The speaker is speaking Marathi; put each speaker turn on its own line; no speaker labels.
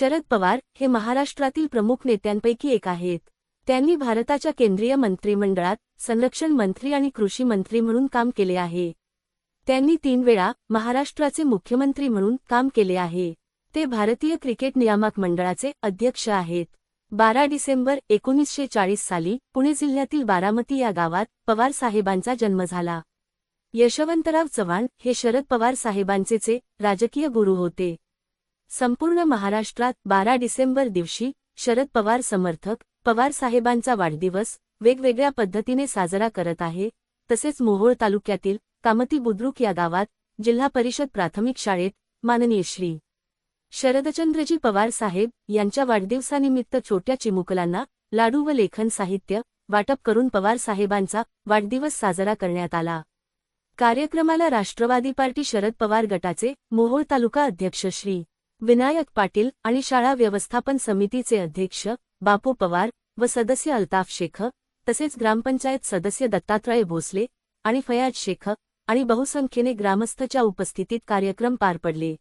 शरद पवार हे महाराष्ट्रातील प्रमुख नेत्यांपैकी एक आहेत. त्यांनी भारताच्या केंद्रीय मंत्रिमंडळात संरक्षण मंत्री आणि कृषी मंत्री म्हणून काम केले आहे. त्यांनी तीन वेळा महाराष्ट्राचे मुख्यमंत्री म्हणून काम केले आहे. ते भारतीय क्रिकेट नियामक मंडळाचे अध्यक्ष आहेत. बारा डिसेंबर एकोणीसशे चाळीस साली पुणे जिल्ह्यातील बारामती या गावात पवार साहेबांचा जन्म झाला. यशवंतराव चव्हाण हे शरद पवार साहेबांचेचे राजकीय गुरु होते. संपूर्ण महाराष्ट्रात बारा डिसेंबर दिवशी शरद पवार समर्थक पवार साहेबांचा वाढदिवस वेगवेगळ्या पद्धतीने साजरा करत आहे. तसेच मोहोळ तालुक्यातील कामती बुद्रुक या गावात जिल्हा परिषद प्राथमिक शाळेत माननीय श्री. शरदचंद्रजी पवार साहेब यांच्या वाढदिवसानिमित्त छोट्या चिमुकलांना लाडू व लेखन साहित्य वाटप करून पवार साहेबांचा वाढदिवस साजरा करण्यात आला. कार्यक्रमाला राष्ट्रवादी पार्टी शरद पवार गटाचे मोहोळ तालुका अध्यक्ष श्री. विनायक पाटील आणि शाळा व्यवस्थापन समितीचे अध्यक्ष बापू पवार व सदस्य अल्ताफ शेख तसेच ग्रामपंचायत सदस्य दत्तात्रय भोसले आणि फयाज शेख आणि बहुसंख्येने ग्रामस्थच्या उपस्थितीत कार्यक्रम पार पडले.